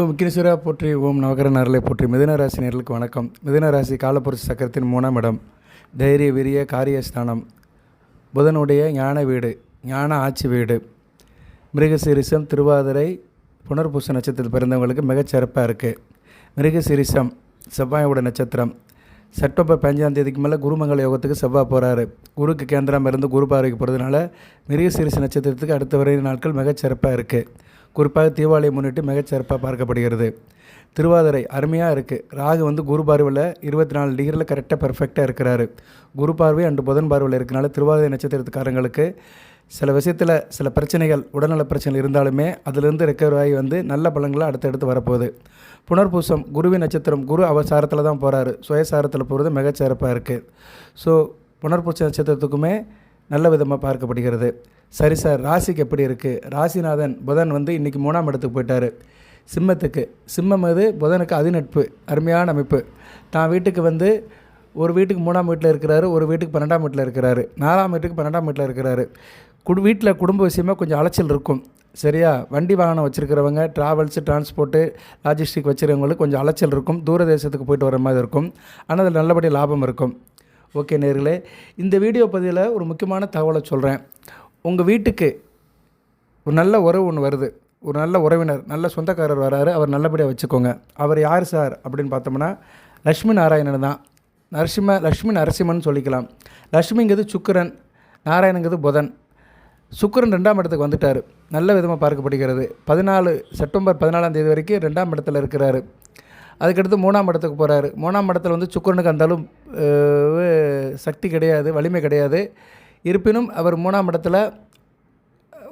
ஓம் விக்னேஸ்வரா போற்றி ஓம் நவகர நரலை போற்றி. மிதுன ராசி நேர்களுக்கு வணக்கம். மிதுன ராசி காலப்புரட்சி சக்கரத்தின் மூணாம் இடம். தைரிய விரிய காரியஸ்தானம் புதனுடைய ஞான வீடு ஞான ஆட்சி வீடு. மிருகசீரிசம் திருவாதிரை புனர்பூச நட்சத்திரத்தில் பிறந்தவங்களுக்கு மிகச்சிறப்பாக இருக்குது மிருகசீரிசம் செவ்வாயோட நட்சத்திரம். செப்டம்பர் பதினஞ்சாம் தேதிக்கு மேலே குருமங்கல யோகத்துக்கு செவ்வாய் போகிறாரு குருக்கு கேந்திரம் இருந்து குரு பார்வைக்கு போகிறதுனால மிருகசீரிச நட்சத்திரத்துக்கு அடுத்த வரை நாட்கள் மிகச்சிறப்பாக இருக்குது குறிப்பாக தீபாவளியை முன்னிட்டு மிகச்சிறப்பாக பார்க்கப்படுகிறது. திருவாதிரை அருமையாக இருக்குது ராகு வந்து குரு பார்வையில் இருபத்தி நாலு டிகிரியில் கரெக்டாக பர்ஃபெக்டாக இருக்கிறாரு. குரு பார்வை அண்டு புதன் பார்வையில் இருக்கனால திருவாதிரை நட்சத்திரத்துக்காரங்களுக்கு சில விஷயத்தில் சில பிரச்சனைகள் உடல்நல பிரச்சனைகள் இருந்தாலுமே அதிலிருந்து ரெக்கவர் ஆகி வந்து நல்ல பலன்களை அடுத்தடுத்து வரப்போகுது. புனர்பூசம் குருவி நட்சத்திரம் குரு அவசாரத்தில் தான் போகிறாரு சுயசாரத்தில் போகிறது மிகச்சிறப்பாக இருக்குது ஸோ புனர்பூச நட்சத்திரத்துக்குமே நல்ல விதமாக பார்க்கப்படுகிறது. சரி சார் ராசிக்கு எப்படி இருக்குது ராசிநாதன் புதன் வந்து இன்றைக்கி மூணாம் இடத்துக்கு போயிட்டார். சிம்மத்துக்கு சிம்மம் அது புதனுக்கு அதிநட்பு அருமையான அமைப்பு. தான் வீட்டுக்கு வந்து ஒரு வீட்டுக்கு மூணாம் வீட்டில் இருக்கிறாரு ஒரு வீட்டுக்கு பன்னெண்டாம் வீட்டில் இருக்கிறாரு. நாலாம் வீட்டுக்கு பன்னெண்டாம் வீட்டில் இருக்கிறாரு. குடு வீட்டில் குடும்ப விஷயமாக கொஞ்சம் அலைச்சல் இருக்கும். சரியா? வண்டி வாகனம் வச்சுருக்கிறவங்க ட்ராவல்ஸு டிரான்ஸ்போர்ட்டு லாஜிஸ்டிக் வச்சுருக்கவங்களுக்கு கொஞ்சம் அலைச்சல் இருக்கும். தூர தேசத்துக்கு போயிட்டு வர மாதிரி இருக்கும். ஆனால் அதில் நல்லபடியாக லாபம் இருக்கும். ஓகே நேர்களே இந்த வீடியோ பதிவில் ஒரு முக்கியமான தகவலை சொல்கிறேன் உங்கள் வீட்டுக்கு ஒரு நல்ல உறவு ஒன்று வருது. ஒரு நல்ல உறவினர் நல்ல சொந்தக்காரர் வராரு அவர் நல்லபடியாக வச்சுக்கோங்க. அவர் யார் சார் அப்படின்னு பார்த்தோம்னா லக்ஷ்மி நாராயணன் தான். நரசிம்ம லக்ஷ்மி நரசிம்மன் சொல்லிக்கலாம். லக்ஷ்மிங்கிறது சுக்கிரன் நாராயணங்கிறது புதன். சுக்கரன் ரெண்டாம் இடத்துக்கு வந்துட்டார். நல்ல விதமாக பார்க்கப்படுகிறது. பதினாலு செப்டம்பர் பதினாலாம் தேதி வரைக்கும் ரெண்டாம் இடத்துல இருக்கிறாரு. அதுக்கடுத்து மூணாம் இடத்துக்கு போகிறாரு மூணாம் இடத்துல வந்து சுக்கிரனுக்கு அந்தாலும் சக்தி கிடையாது வலிமை கிடையாது. இருப்பினும் அவர் மூணாம் இடத்துல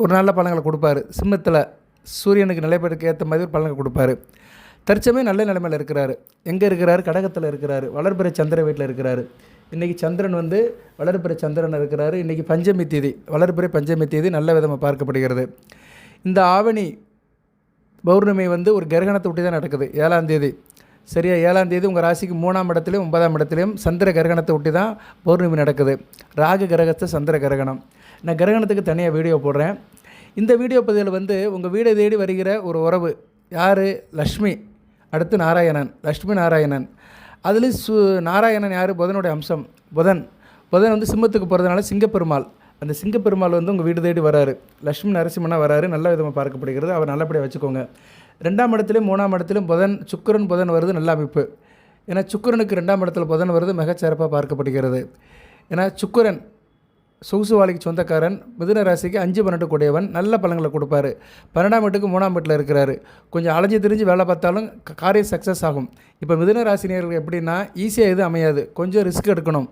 ஒரு நல்ல பலன்களை கொடுப்பாரு. சிம்மத்தில் சூரியனுக்கு நிலைப்படுக்க ஏற்ற மாதிரி ஒரு பலன்களை கொடுப்பாரு. தற்சமயம் நல்ல நிலைமையில் இருக்கிறாரு. எங்கே இருக்கிறாரு? கடகத்தில் இருக்கிறாரு. வளர்பிற சந்திர வீட்டில் இருக்கிறாரு. இன்றைக்கி சந்திரன் வந்து வளர்பிற சந்திரன் இருக்கிறாரு. இன்றைக்கி பஞ்சமி தேதி வளர்பிறை பஞ்சமி தேதி நல்ல விதமாக பார்க்கப்படுகிறது. இந்த ஆவணி பௌர்ணமி வந்து ஒரு கிரகணத்தை ஒட்டி தான் நடக்குது. ஏழாம் தேதி. சரியா ஏழாம் தேதி உங்கள் ராசிக்கு மூணாம் இடத்துலையும் ஒன்பதாம் இடத்துலையும் சந்திர கிரகணத்தை ஒட்டி தான் பௌர்ணமி நடக்குது. ராகு கிரகத்தை சந்திர கிரகணம். நான் கிரகணத்துக்கு தனியாக வீடியோ போடுறேன். இந்த வீடியோ பதிவில் வந்து உங்கள் வீடை தேடி வருகிற ஒரு உறவு யார்? லக்ஷ்மி. அடுத்து நாராயணன். லக்ஷ்மி நாராயணன். அதுலேயும் சு நாராயணன் யார்? புதனுடைய அம்சம். புதன். புதன் வந்து சிம்மத்துக்கு போகிறதுனால சிங்கப்பெருமாள். அந்த சிங்கப்பெருமாள் வந்து உங்கள் வீடு தேடி வராரு. லக்ஷ்மி நரசிம்மனாக வராரு. நல்ல விதமாக பார்க்கப்படுகிறது. அவர் நல்லபடியாக வச்சுக்கோங்க. ரெண்டாம் இடத்துலையும் மூணாம் இடத்துலையும் புதன் சுக்கரன் புதன் வருது நல்ல அமைப்பு. ஏன்னா சுக்கரனுக்கு ரெண்டாம் இடத்துல புதன் வருது மிகச்சிறப்பாக பார்க்கப்படுகிறது. ஏன்னா சுக்கரன் சொகுசு வாழைக்கு சொந்தக்காரன் மிதுன ராசிக்கு அஞ்சு பன்னெண்டு கூடியவன் நல்ல பலன்களை கொடுப்பாரு. பன்னெண்டாம் வீட்டுக்கு மூணாம் வீட்டில் இருக்கிறாரு. கொஞ்சம் அலைஞ்சு திரிஞ்சு வேலை பார்த்தாலும் காரியம் சக்ஸஸ் ஆகும். இப்போ மிதுன ராசினியர்கள் எப்படின்னா ஈஸியாக எதுவும் அமையாது. கொஞ்சம் ரிஸ்க் எடுக்கணும்.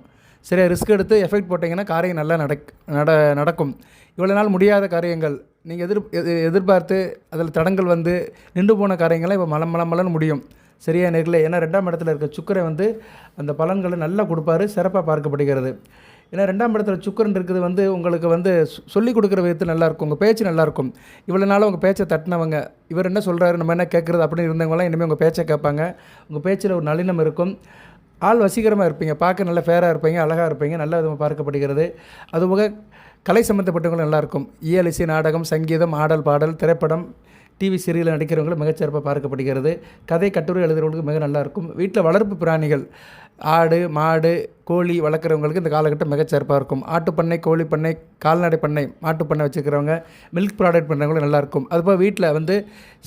சரியா ரிஸ்க் எடுத்து எஃபெக்ட் போட்டிங்கன்னா காரியம் நல்லா நடக் நட நடக்கும். இவ்வளோ நாள் முடியாத காரியங்கள். நீங்கள் எதிர் எது- எதிர்பார்த்து அதில் தடங்கள் வந்து நின்று போன காரியங்கள்லாம் இப்போ மலம் மலம் மலன்னு முடியும். சரியா நேரில் ஏன்னா ரெண்டாம் இடத்துல இருக்க சுக்கரை வந்து அந்த பலன்களை நல்லா கொடுப்பாரு சிறப்பாக பார்க்கப்படுகிறது. ஏன்னா ரெண்டாம் இடத்துல சுக்கரன் இருக்குது வந்து உங்களுக்கு வந்து சொல்லி கொடுக்குற விதத்தில் நல்லாயிருக்கும் உங்கள் பேச்சு நல்லாயிருக்கும் இவ்வளோ நாளும் உங்கள் பேச்சை தட்டினவங்க இவர் என்ன சொல்கிறாரு நம்ம என்ன கேட்குறது அப்படின்னு இருந்தவங்களாம் இனிமேல் உங்கள் பேச்சை கேட்பாங்க. உங்கள் பேச்சில் ஒரு நளினம் இருக்கும். ஆள் வசீகரமாக இருப்பீங்க. பார்க்க நல்ல ஃபேராக இருப்பீங்க அழகாக இருப்பீங்க நல்ல விதமாக பார்க்கப்படுகிறது. அதுபோக கலை சம்மந்தப்பட்டவங்களும் நல்லாயிருக்கும் இயலிசை நாடகம் சங்கீதம் ஆடல் பாடல் திரைப்படம் டிவி சீரியலில் நடிக்கிறவங்களும் மிகச்சிறப்பாக பார்க்கப்படுகிறது. கதை கட்டுரை எழுதுகிறவங்களுக்கு மிக நல்லா இருக்கும். வீட்டில் வளர்ப்பு பிராணிகள் ஆடு மாடு கோழி வளர்க்குறவங்களுக்கு இந்த காலகட்டம் மிகச்சிறப்பாக இருக்கும். ஆட்டுப்பண்ணை கோழி பண்ணை கால்நடை பண்ணை மாட்டுப்பண்ணை வச்சுருக்கிறவங்க மில்க் ப்ராடக்ட் பண்ணுறவங்களும் நல்லாயிருக்கும் அதுபோல் வீட்டில் வந்து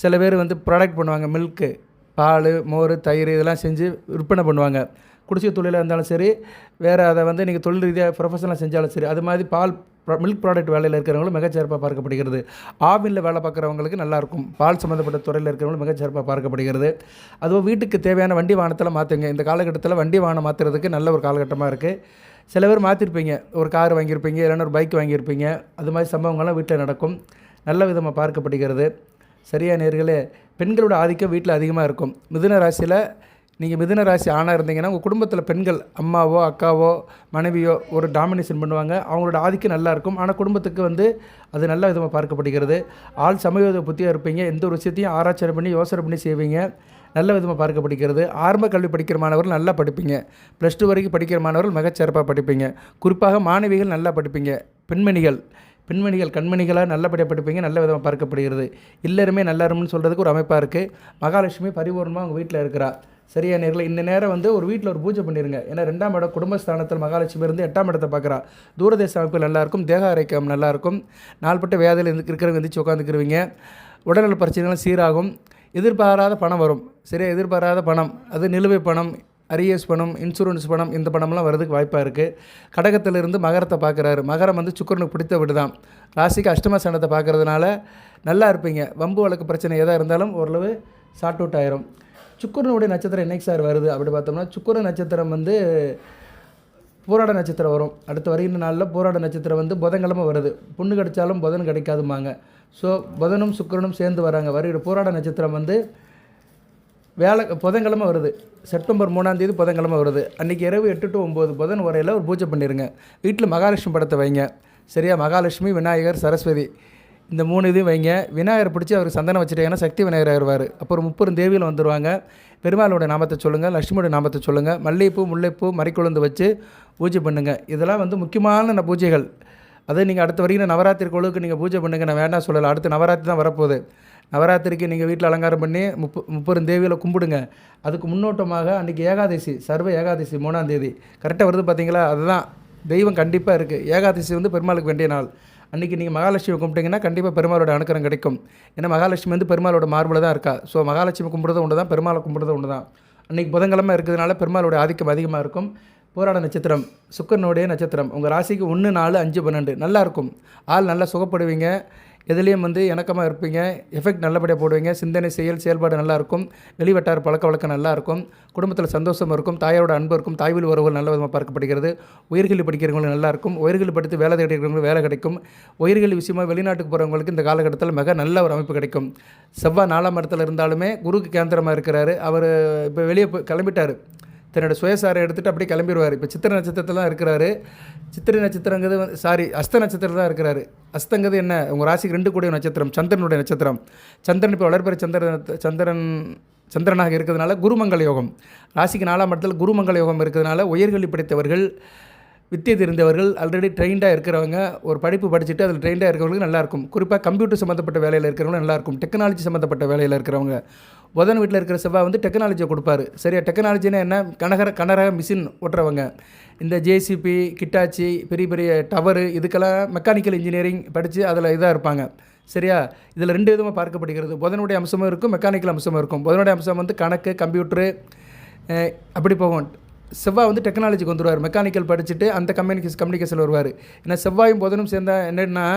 சில பேர் வந்து ப்ராடக்ட் பண்ணுவாங்க மில்க்கு பால் மோர் தயிர் இதெல்லாம் செஞ்சு விற்பனை பண்ணுவாங்க. குடிசை தொழிலாக இருந்தாலும் சரி வேறு அதை வந்து நீங்கள் தொழில் ரீதியாக ப்ரொஃபஷனலாக செஞ்சாலும் சரி அது மாதிரி பால் மில்க் ப்ராடக்ட் வேலையில் இருக்கிறவங்களும் மிகச்சிறப்பாக பார்க்கப்படுகிறது. ஆவினில் வேலை பார்க்குறவங்களுக்கு நல்லாயிருக்கும். பால் சம்மந்தப்பட்ட துறையில் இருக்கிறவங்களும் மிகச்சிறப்பாக பார்க்கப்படுகிறது. அதுவும் வீட்டுக்கு தேவையான வண்டி வாகனத்தில் மாற்றுங்க இந்த காலகட்டத்தில் வண்டி வாகனம் மாற்றுறதுக்கு நல்ல ஒரு காலகட்டமாக இருக்குது சில பேர் மாற்றிருப்பீங்க ஒரு கார் வாங்கியிருப்பீங்க இல்லைன்னா ஒரு பைக் வாங்கியிருப்பீங்க. அது மாதிரி சம்பவங்கள்லாம் வீட்டில் நடக்கும். நல்ல விதமாக பார்க்கப்படுகிறது. சரியா நேர்களே பெண்களோட ஆதிக்கம் வீட்டில் அதிகமாக இருக்கும். மிதுன ராசியில் நீங்கள் மிதுன ராசி ஆணாக இருந்தீங்கன்னா உங்கள் குடும்பத்தில் பெண்கள் அம்மாவோ அக்காவோ மனைவியோ ஒரு டாமினேஷன் பண்ணுவாங்க. அவங்களோட ஆதிக்கம் நல்லாயிருக்கும் ஆனால் குடும்பத்துக்கு வந்து அது நல்ல விதமாக பார்க்கப்படுகிறது. ஆள் சமயோத புத்தியாக இருப்பீங்க. எந்த ஒரு விஷயத்தையும் ஆராய்ச்சி பண்ணி யோசனை பண்ணி செய்வீங்க. நல்ல விதமாக பார்க்கப்படுகிறது. ஆரம்ப கல்வி படிக்கிற மாணவர்கள் நல்லா படிப்பீங்க. ப்ளஸ் டூ வரைக்கும் படிக்கிற மாணவர்கள் மிகச்சிறப்பாக படிப்பீங்க. குறிப்பாக மாணவிகள் நல்லா படிப்பீங்க. பெண்மணிகள் பெண்மணிகள் கண்மணிகளாக நல்லபடியாக படிப்பீங்க. நல்ல விதமாக பார்க்கப்படுகிறது. இல்லறமே நல்லறம்னு சொல்கிறதுக்கு ஒரு அமைப்பாக இருக்குது மகாலட்சுமி பரிபூர்ணமாக அவங்க வீட்டில் இருக்கிறா. சரியா நேரில்? இந்த நேரம் வந்து ஒரு வீட்டில் ஒரு பூஜை பண்ணிடுங்க ஏன்னா ரெண்டாம் இடம் குடும்பஸ்தானத்தில் மகாலட்சுமி இருந்து எட்டாம் இடத்தை பார்க்குறா. தூரதேச அமைப்பு நல்லாயிருக்கும் தேக ஆரோக்கியம் நல்லாயிருக்கும். நாள்பட்ட வேதையில் இருந்து இருக்கிறவங்க எந்திரிச்சு உட்காந்துக்கிருவீங்க உடல்நல பிரச்சனைகள் சீராகும். எதிர்பாராத பணம் வரும். சரியா? எதிர்பாராத பணம். அது நிலுவை பணம் அரியஸ் பணம் இன்சூரன்ஸ் பணம் இந்த பணம்லாம் வரதுக்கு வாய்ப்பாக இருக்குது கடகத்திலிருந்து மகரத்தை பார்க்குறாரு. மகரம் வந்து சுக்கரனுக்கு பிடித்த வீடு தான் ராசிக்கு அஷ்டம சனத்தை பார்க்குறதுனால நல்லா இருப்பீங்க. வம்பு வழக்கு பிரச்சனை எதாக இருந்தாலும் ஓரளவு சார்ட் அவுட் ஆயிரும். சுக்கரனுடைய நட்சத்திரம் என்னைக்கு சார் வருது? அப்படி பார்த்தோம்னா சுக்கர நட்சத்திரம் வந்து போராட நட்சத்திரம் வரும். அடுத்து வருகின்ற நாளில் போராட நட்சத்திரம் வந்து புதன்கிழமை வருது. பொண்ணு கிடைச்சாலும் புதன் கிடைக்காதுமாங்க ஸோ புதனும் சுக்கிரனும் சேர்ந்து வராங்க. வருகிற போராட நட்சத்திரம் வந்து வேலை புதன்கிழமை வருது. செப்டம்பர் மூணாம் தேதி புதன்கிழமை வருது. அன்றைக்கி இரவு எட்டு டு ஒம்பது புதன் வரையில் ஒரு பூஜை பண்ணிடுங்க வீட்டில் மகாலட்சுமி படத்தை வைங்க. சரியா? மகாலட்சுமி விநாயகர் சரஸ்வதி. இந்த மூணு இதையும் வைங்க. விநாயகர் பிடிச்சி அவருக்கு சந்தனம் வச்சுட்டீங்கன்னா சக்தி விநாயகர் ஆயிடுவார். அப்புறம் முப்பெரும் தேவியில் வந்துடுவாங்க பெருமாளோட நாமத்தை சொல்லுங்கள் லட்சுமியோட நாமத்தை சொல்லுங்கள் மல்லிகைப்பூ முல்லைப்பூ மறிக்குழுந்து வச்சு பூஜை பண்ணுங்கள் இதெல்லாம் வந்து முக்கியமான பூஜைகள். அதை நீங்கள் அடுத்த வரைக்கும் நவராத்திரி குழுவுக்கு நீங்கள் பூஜை பண்ணுங்க. நான் வேண்டாம் சொல்லலை. அடுத்து நவராத்திரி தான் வரப்போகுது. நவராத்திரிக்கு நீங்கள் வீட்டில் அலங்காரம் பண்ணி முப்பு முப்பெரும் தேவியில் கும்பிடுங்க. அதுக்கு முன்னோட்டமாக அன்றைக்கி ஏகாதசி சர்வ ஏகாதசி மூணாம் தேதி. கரெக்டாக வருது பார்த்தீங்களா அதுதான். தெய்வம் கண்டிப்பாக இருக்குது ஏகாதசி வந்து பெருமாளுக்கு வேண்டிய நாள். அன்றைக்கி நீங்கள் மகாலட்சுமி கும்பிட்டீங்கன்னா கண்டிப்பாக பெருமாளோட அனுக்கிரம் கிடைக்கும். ஏன்னா மகாலட்சுமி வந்து பெருமாளோட மார்பில் தான் இருக்கா. ஸோ மகாலட்சுமி கும்பிடுறது ஒன்று தான் பெருமாளை கும்பிடுறது ஒன்று தான் அன்றைக்கி புதன்கிழமை இருக்கிறதுனால பெருமாளோட ஆதிக்கம் அதிகமாக இருக்கும். போராட நட்சத்திரம் சுக்கரனுடைய நட்சத்திரம். உங்கள் ராசிக்கு ஒன்று நாலு அஞ்சு பன்னெண்டு. நல்லாயிருக்கும் ஆள் நல்லா சுகப்படுவீங்க. எதுலேயும் வந்து இணக்கமாக இருப்பீங்க. எஃபெக்ட் நல்லபடியாக போடுவீங்க. சிந்தனை செயல் செயல்பாடு நல்லா இருக்கும் வெளிவட்டார பழக்க வழக்கம் நல்லாயிருக்கும் குடும்பத்தில் சந்தோஷம் இருக்கும். தாயாரோட அன்பு இருக்கும். தாய்வழி உறவுகள் நல்ல விதமாக பார்க்கப்படுகிறது. உயிர்கல்வி படிக்கிறவங்களுக்கு நல்லாயிருக்கும் உயிர்கல்வி படித்து வேலை கிடைக்கிறவங்களுக்கு வேலை கிடைக்கும். உயிர்கல்வி விஷயமா வெளிநாட்டுக்கு போகிறவங்களுக்கு இந்த காலகட்டத்தில் மிக நல்ல ஒரு அமைப்பு கிடைக்கும். செவ்வாய் நாலாம் இடத்துல இருந்தாலுமே குருக்கு கேந்திரமாக இருக்கிறாரு. அவர் இப்போ வெளியே போய் கிளம்பிட்டார். தன்னோட சுயசாரை எடுத்துகிட்டு அப்படியே கிளம்பிடுவார். இப்போ சித்திர நட்சத்திரத்தில் தான் இருக்கிறாரு. சித்திரை நட்சத்திரங்கிறது வந்து சாரி அஸ்த நட்சத்திரம் தான் இருக்கிறாரு. அஸ்தங்கிறது என்ன? உங்கள் ராசிக்கு ரெண்டு கூடிய நட்சத்திரம் சந்திரனுடைய நட்சத்திரம். சந்திரன் இப்போ வளர்பிற சந்திரன் சந்திரன் சந்திரனாக இருக்கிறதுனால குருமங்கள யோகம். ராசிக்கு நாலாம் இடத்துல குருமங்கள யோகம் இருக்கிறதுனால உயர்கல்வி படித்தவர்கள் வித்தியை தெரிந்தவர்கள் ஆல்ரெடி ட்ரெயின்டாக இருக்கிறவங்க ஒரு படிப்பு படிச்சுட்டு அதில் ட்ரெயின்டாக இருக்கிறவங்களுக்கு நல்லாயிருக்கும். குறிப்பாக கம்ப்யூட்டர் சம்மந்தப்பட்ட வேலையில் இருக்கிறவங்க நல்லாயிருக்கும். டெக்னாலஜி சம்மந்தப்பட்ட வேலையில் இருக்கிறவங்க. புதன் வீட்டில் இருக்கிற செவ்வாய் வந்து டெக்னாலஜியை கொடுப்பாரு. சரியா? டெக்னாலஜினா என்ன? கனகர கனரக மிஷின் ஓட்டுறவங்க. இந்த ஜேசிபி கிட்டாச்சி பெரிய பெரிய டவரு இதுக்கெல்லாம் மெக்கானிக்கல் இன்ஜினியரிங் படித்து அதில் இதாக இருப்பாங்க. சரியா? இதில் ரெண்டு விதமாக பார்க்கப்படுகிறது. புதனுடைய அம்சமும் இருக்கும் மெக்கானிக்கல் அம்சமும் இருக்கும். புதனுடைய அம்சம் வந்து கணக்கு கம்ப்யூட்டரு அப்படி போகும். செவ்வாய் வந்து டெக்னாலஜிக்கு வந்துடுவார் மெக்கானிக்கல் படிச்சுட்டு அந்த கம்யூனிகேஷன் கம்யூனிகேஷன் வருவார். ஏன்னா செவ்வாயும் புதனும் சேர்ந்தால் என்னென்னா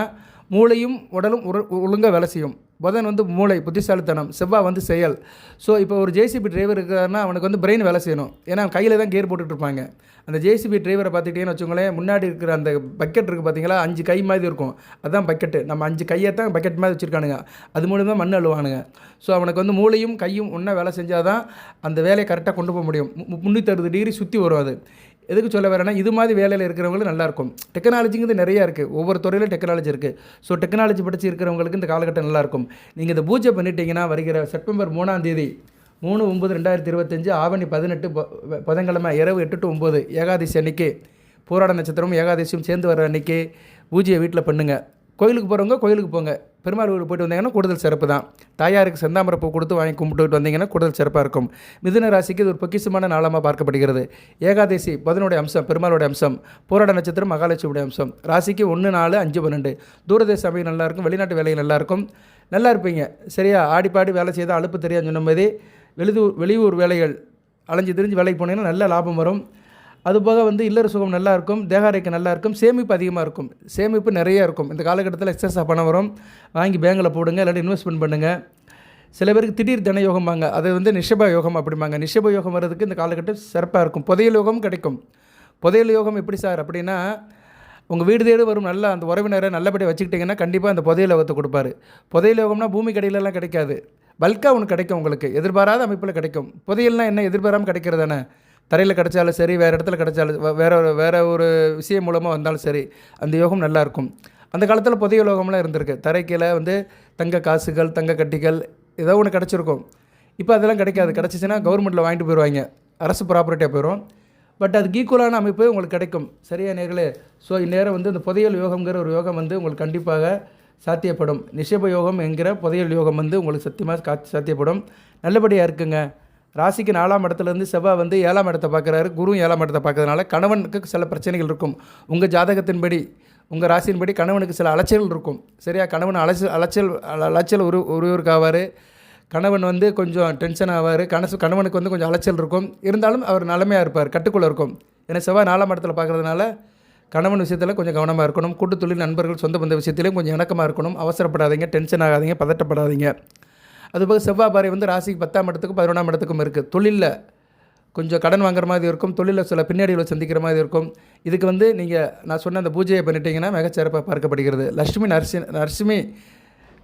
மூளையும் உடலும் ஒழுங்காக வேலை செய்யும். புதன் வந்து மூளை புத்திசாலித்தனம் செவ்வாய் வந்து செயல். ஸோ இப்போ ஒரு ஜேசிபி டிரைவர் இருக்காருன்னா அவனுக்கு வந்து பிரெயின் வேலை செய்யணும். ஏன்னா கையில் தான் கேர் போட்டுட்டு இருப்பாங்க. அந்த ஜேசிபி டிரைவரை பார்த்துக்கிட்டேன்னு வச்சுக்கோங்களேன் முன்னாடி இருக்கிற அந்த பக்கெட் இருக்குது பார்த்தீங்களா அஞ்சு கை மாதிரி இருக்கும். அதுதான் பக்கெட்டு நம்ம அஞ்சு கையை தான் பக்கெட் மாதிரி வச்சுருக்கானுங்க. அது மூலிமா மண் அழுவானுங்க ஸோ அவனுக்கு வந்து மூளையும் கையும் ஒன்றா வேலை செஞ்சால் தான் அந்த வேலையை கரெக்டாக கொண்டு போக முடியும். மு- முந்நூற்றி அறுபது டிகிரி சுற்றி வரும் அது. எதுக்கு சொல்ல வரேன்னா இது மாதிரி வேலையில் இருக்கிறவங்களுக்கு நல்லாயிருக்கும். டெக்னாலஜிங்கிறது நிறையா இருக்குது ஒவ்வொரு துறையிலும் டெக்னாலஜி இருக்குது ஸோ டெக்னாலஜி படித்து இருக்கிறவங்களுக்கு இந்த காலகட்டம் நல்லாயிருக்கும். நீங்கள் இந்த பூஜை பண்ணிட்டீங்கன்னா வருகிற செப்டம்பர் மூணாம் தேதி மூணு ஒம்பது ரெண்டாயிரத்தி இருபத்தஞ்சு ஆவணி பதினெட்டு புதன்கிழமை இரவு எட்டு டு ஒம்பது ஏகாதசி அன்னைக்கு போராட நட்சத்திரமும் ஏகாதசியும் சேர்ந்து வர அன்னைக்கு பூஜையை வீட்டில் பண்ணுங்கள் கோயிலுக்கு போகிறவங்க கோயிலுக்கு போங்க. பெருமாள் கோயிலுக்கு போயிட்டு வந்தீங்கன்னா கூடுதல் சிறப்பு தான். தாயாருக்கு செந்தாமரை பூ கொடுத்து வாங்கி கும்பிட்டுட்டு வந்தீங்கன்னா கூடுதல் சிறப்பாக இருக்கும். மிதுன ராசிக்கு இது ஒரு பொக்கிஷமான நாளமாக பார்க்கப்படுகிறது. ஏகாதசி பதினோடைய அம்சம் பெருமாளுடைய அம்சம் போராட நட்சத்திரம் மகாலட்சுமியுடைய அம்சம். ராசிக்கு ஒன்று நாலு அஞ்சு பன்னெண்டு. தூரதேச அமைப்பு நல்லாயிருக்கும் வெளிநாட்டு வேலைகள் நல்லாயிருக்கும் நல்லா இருப்பீங்க. சரியா ஆடிப்பாடி வேலை செய்தால் அலுப்பு தெரியாது சொன்ன மாதிரி வெளியூர் வெளியூர் வேலைகள் அலைஞ்சு திரிஞ்சு வேலைக்கு போனீங்கன்னா நல்ல லாபம் வரும். அதுபோக வந்து இல்லற சுகம் நல்லா இருக்கும் தேகாரைக்கு நல்லா இருக்கும் சேமிப்பு அதிகமாக இருக்கும். சேமிப்பு நிறைய இருக்கும். இந்த காலகட்டத்தில் எக்ஸஸாக பணம் வரும். வாங்கி பேங்கில் போடுங்க இல்லாட்டி இன்வெஸ்ட்மெண்ட் பண்ணுங்கள் சில பேருக்கு திடீர் தன யோகம்பாங்க. அது வந்து நிஷப யோகம் அப்படிம்பாங்க. நிஷப யோகம் வர்றதுக்கு இந்த காலகட்டம் சிறப்பாக இருக்கும். புதையல் யோகம் கிடைக்கும். புதையல் யோகம் எப்படி சார் அப்படின்னா உங்கள் வீடு தேடி வரும் நல்ல அந்த உறவினரை நல்லபடியாக வச்சுக்கிட்டிங்கன்னா கண்டிப்பாக அந்த புதையல் யோகத்தை கொடுப்பாரு. புதையல் யோகம்னா பூமி கடையிலலாம் கிடைக்காது. பல்காக ஒன்று கிடைக்கும் உங்களுக்கு. எதிர்பாராத அமைப்பில் கிடைக்கும். புதையல்னால் என்ன? எதிர்பாராமல் கிடைக்கிறது தானே தரையில் கிடைச்சாலும் சரி வேறு இடத்துல கிடைச்சாலும் வேறு வேறு ஒரு ஒரு விஷயம் மூலமாக வந்தாலும் சரி அந்த யோகம் நல்லாயிருக்கும் அந்த காலத்தில் புதிய யோகம்லாம் இருந்திருக்கு. தரைக்கீழே வந்து தங்க காசுகள் தங்க கட்டிகள் ஏதோ ஒன்று கிடச்சிருக்கும். இப்போ அதெல்லாம் கிடைக்காது. கிடச்சிச்சின்னா கவர்மெண்ட்டில் வாங்கிட்டு போயிடுவாங்க அரசு ப்ராப்பர்ட்டியாக போயிடும் பட் அதுக்கு ஈக்குவலான அமைப்பு உங்களுக்கு கிடைக்கும். சரியா நேர்களே? ஸோ இந்நேரம் வந்து இந்த புதையல் யோகம்ங்கிற ஒரு யோகம் வந்து உங்களுக்கு கண்டிப்பாக சாத்தியப்படும். நிஷப யோகம் என்கிற புதையல் யோகம் வந்து உங்களுக்கு சத்தியமாக காத்து சாத்தியப்படும். நல்லபடியாக இருக்குங்க. ராசிக்கு நாலாம் இடத்துலேருந்து செவ்வாய் வந்து ஏழாம் இடத்தை பார்க்குறாரு. குரு ஏழாம் இடத்தை பார்க்கறதுனால கணவனுக்கு சில பிரச்சனைகள் இருக்கும். உங்கள் ஜாதகத்தின்படி உங்கள் ராசியின்படி கணவனுக்கு சில அலைச்சல்கள் இருக்கும். சரியா? கணவன் அலைச்சல் அலைச்சல் அல- அலைச்சல் உரு உருவருக்காவார் கணவன் வந்து கொஞ்சம் டென்ஷன் ஆவார். கணசு கணவனுக்கு வந்து கொஞ்சம் அலைச்சல் இருக்கும். இருந்தாலும் அவர் நிலமையாக இருப்பார். கட்டுக்குள்ளே இருக்கும். ஏன்னா செவ்வாய் நாலாம் இடத்துல பார்க்குறதுனால கணவன் விஷயத்தில் கொஞ்சம் கவனமாக இருக்கணும். கூட்டு தொழில் நண்பர்கள் சொந்த பந்த விஷயத்திலையும் கொஞ்சம் இணக்கமாக இருக்கணும். அவசரப்படாதீங்க. டென்ஷன் ஆகாதீங்க. பதட்டப்படாதீங்க. அதுபோக செவ்வாய் பாறை வந்து ராசிக்கு பத்தாம் இடத்துக்கும் பதினொன்றாம் இடத்துக்கும் இருக்குது தொழிலில் கொஞ்சம் கடன் வாங்குற மாதிரி இருக்கும். தொழிலில் சில பின்னாடிகளை சந்திக்கிற மாதிரி இருக்கும். இதுக்கு வந்து நீங்கள் நான் சொன்ன அந்த பூஜையை பண்ணிட்டீங்கன்னா மிகச்சிறப்பாக பார்க்கப்படுகிறது. லட்சுமி நரசி நரசிம்மி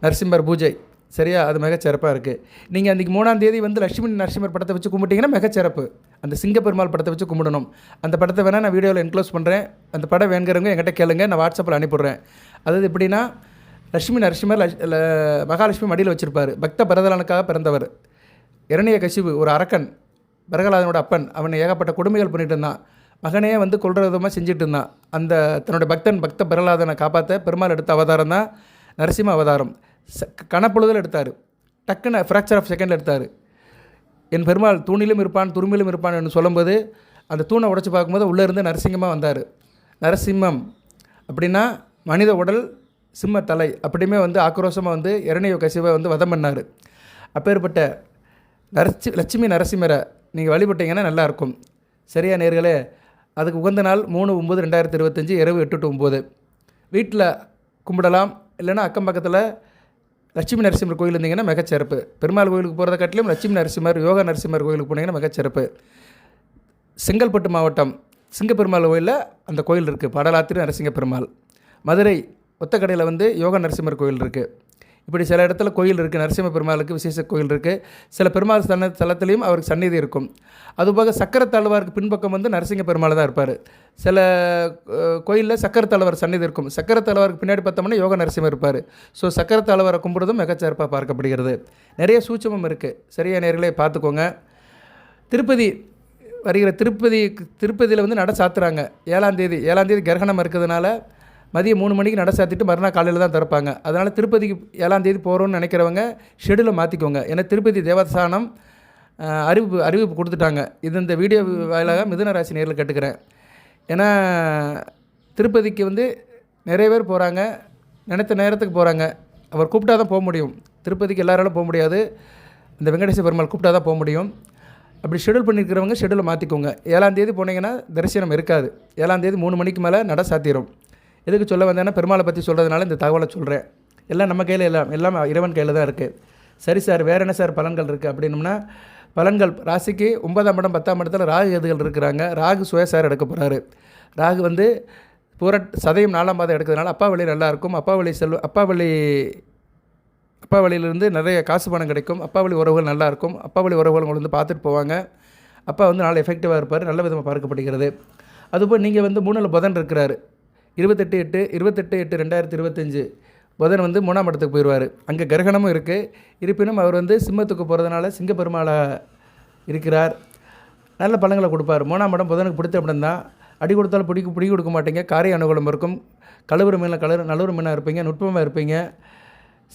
நரசிம்மர் பூஜை. சரியா? அது மிகச்சிறப்பாக இருக்குது நீங்கள் அன்றைக்கி மூணாம் தேதி வந்து லட்சுமி நரசிம்மர் படத்தை வச்சு கும்பிட்டீங்கன்னா மிகச்சிறப்பு. அந்த சிங்கப்பெருமாள் படத்தை வச்சு கும்பிடணும். அந்த படத்தை வேணால் நான் வீடியோவில் என்க்ளோஸ் பண்ணுறேன் அந்த படம் வேணுங்கிறவங்க என்கிட்ட கேளுங்க. நான் வாட்ஸ்அப்பில் அனுப்பிடுறேன் அதாவது எப்படின்னா லட்சுமி நரசிம்மர் மகாலட்சுமி மடியில் வச்சுருப்பார். பக்த பரதலனுக்காக பிறந்தவர். இரணிய கசிவு ஒரு அரக்கன். பரகலாதனோட அப்பன். அவன் ஏகப்பட்ட கொடுமைகள் பண்ணிட்டு இருந்தான். மகனே வந்து கொள்கிற விதமாக செஞ்சுட்டு இருந்தான். அந்த தன்னுடைய பக்தன் பக்த பிரகலாதனை காப்பாற்ற பெருமாள் எடுத்த அவதாரம் தான் நரசிம்ம அவதாரம். ச கணப்பொழுதில் எடுத்தார். டக்குன்னு ஃப்ராக்சர் ஆஃப் செகண்டில் எடுத்தார். என் பெருமாள் தூணிலும் இருப்பான் துரும்பிலும் இருப்பான் என்று சொல்லும்போது அந்த தூணை உடச்சி பார்க்கும்போது உள்ளே இருந்து நரசிங்கமாக வந்தார். நரசிம்மம் அப்படின்னா மனித உடல் சிம்ம தலை அப்படியுமே வந்து ஆக்ரோஷமாக வந்து இரணிய கசிவை வந்து வதம் பண்ணார். அப்பேற்பட்ட நரசி லட்சுமி நரசிம்மரை நீங்கள் வழிபட்டீங்கன்னா நல்லாயிருக்கும். சரியா நேர்களே அதுக்கு உகந்த நாள் மூணு ஒம்பது ரெண்டாயிரத்தி இருபத்தஞ்சி இரவு எட்டு டு ஒம்பது வீட்டில் கும்பிடலாம் இல்லைன்னா அக்கம் பக்கத்தில் லட்சுமி நரசிம்மர் கோயில் இருந்தீங்கன்னா மிகச்சிறப்பு. பெருமாள் கோயிலுக்கு போகிறத காட்டிலும் லட்சுமி நரசிம்மர் யோகா நரசிம்மர் கோயிலுக்கு போனீங்கன்னா மிகச்சிறப்பு. செங்கல்பட்டு மாவட்டம் சிங்கப்பெருமாள் கோயிலில் அந்த கோயில் இருக்குது படலாத்திரி நரசிங்க பெருமாள் மதுரை ஒத்தக்கடையில் வந்து யோக நரசிம்மர் கோயில் இருக்குது இப்படி சில இடத்துல கோயில் இருக்குது நரசிம்ம பெருமாளுக்கு விசேஷ கோயில் இருக்குது சில பெருமாள் ஸ்தல ஸ்தலத்துலேயும் அவருக்கு சந்நிதி இருக்கும். அதுபோக சக்கரத்தாழ்வாருக்கு பின்பக்கம் வந்து நரசிங்க பெருமாள் தான் இருப்பார். சில கோயிலில் சக்கரத்தாழ்வார் சந்நிதி இருக்கும். சக்கரத்தாழ்வாருக்கு பின்னாடி பார்த்தோம்னா யோக நரசிம்மர் இருப்பார். ஸோ சக்கரத்தாழ்வாரை கும்பிடுறதும் மிகச்சிறப்பாக பார்க்கப்படுகிறது. நிறைய சூட்சமும் இருக்குது சரியா நேர்களே பார்த்துக்கோங்க. திருப்பதி வருகிற திருப்பதி திருப்பதியில் வந்து நட சாத்துறாங்க. ஏழாம் தேதி ஏழாம் தேதி கிரகணம் இருக்கிறதுனால மதியம் மூணு மணிக்கு நட சாத்திட்டு மறுநாள் காலையில் தான் திறப்பாங்க. அதனால் திருப்பதிக்கு ஏழாம் தேதி போகிறோன்னு நினைக்கிறவங்க ஷெடியூலை மாற்றிக்கோங்க ஏன்னா திருப்பதி தேவஸ்தானம் அறிவிப்பு அறிவிப்பு கொடுத்துட்டாங்க. இது இந்த வீடியோ வாயிலாக மிதுன ராசி நேரில் கேட்டுக்கிறேன். ஏன்னா திருப்பதிக்கு வந்து நிறைய பேர் போகிறாங்க நினைத்த நேரத்துக்கு போகிறாங்க அவர் கூப்பிட்டா தான் போக முடியும். திருப்பதிக்கு எல்லாராலும் போக முடியாது. இந்த வெங்கடேச பெருமாள் கூப்பிட்டா தான் போக முடியும். அப்படி ஷெடியூல் பண்ணியிருக்கிறவங்க ஷெடியூலை மாற்றிக்கோங்க ஏழாம் தேதி போனீங்கன்னா தரிசனம் இருக்காது. ஏழாம் தேதி மூணு மணிக்கு மேலே நட சாத்திரும். எதுக்கு சொல்ல வந்தேன்னா பெருமாளை பற்றி சொல்கிறதுனால இந்த தகவலை சொல்கிறேன் எல்லாம் நம்ம கையில் எல்லாம் எல்லாம் இறைவன் கையில் தான் இருக்குது சரி சார் வேறு என்ன சார் பலன்கள் இருக்குது அப்படின்னம்னா பலன்கள் ராசிக்கு ஒன்பதாம் இடம் பத்தாம் இடத்துல ராகு எதுகள் இருக்கிறாங்க. ராகு சுயசார் எடுக்க போகிறாரு ராகு வந்து பூர சதயம் நாலாம் பாதம் எடுக்கிறதுனால அப்பா வழி நல்லா இருக்கும். அப்பா வழி செல்வ அப்பா வழி அப்பா வழியிலேருந்து நிறைய காசு பணம் கிடைக்கும். அப்பா வழி உறவுகள் நல்லாயிருக்கும் அப்பா வழி உறவுகள் உங்களை வந்து பார்த்துட்டு போவாங்க. அப்பா வந்து நாளை எஃபெக்டிவாக இருப்பார். நல்ல விதமாக பார்க்கப்படுகிறது. அதுபோல் நீங்கள் வந்து மூணில் புதன் இருக்கிறாரு. இருபத்தெட்டு எட்டு இருபத்தெட்டு எட்டு ரெண்டாயிரத்தி இருபத்தஞ்சு. புதன் வந்து மூணாம் இடத்துக்கு போயிடுவார். அங்கே கிரகணமும் இருக்குது இருப்பினும் அவர் வந்து சிம்மத்துக்கு போகிறதுனால சிங்க இருக்கிறார். நல்ல பழங்களை கொடுப்பார். மூணாம் இடம் புதனுக்கு பிடித்த இடம் தான். அடி கொடுத்தாலும் பிடிக்க பிடி கொடுக்க மாட்டீங்க. காரிய அனுகூலம் இருக்கும். கழுவுற மீனில் கலர் நல்லூர் மீனாக இருப்பீங்க. நுட்பமாக இருப்பீங்க.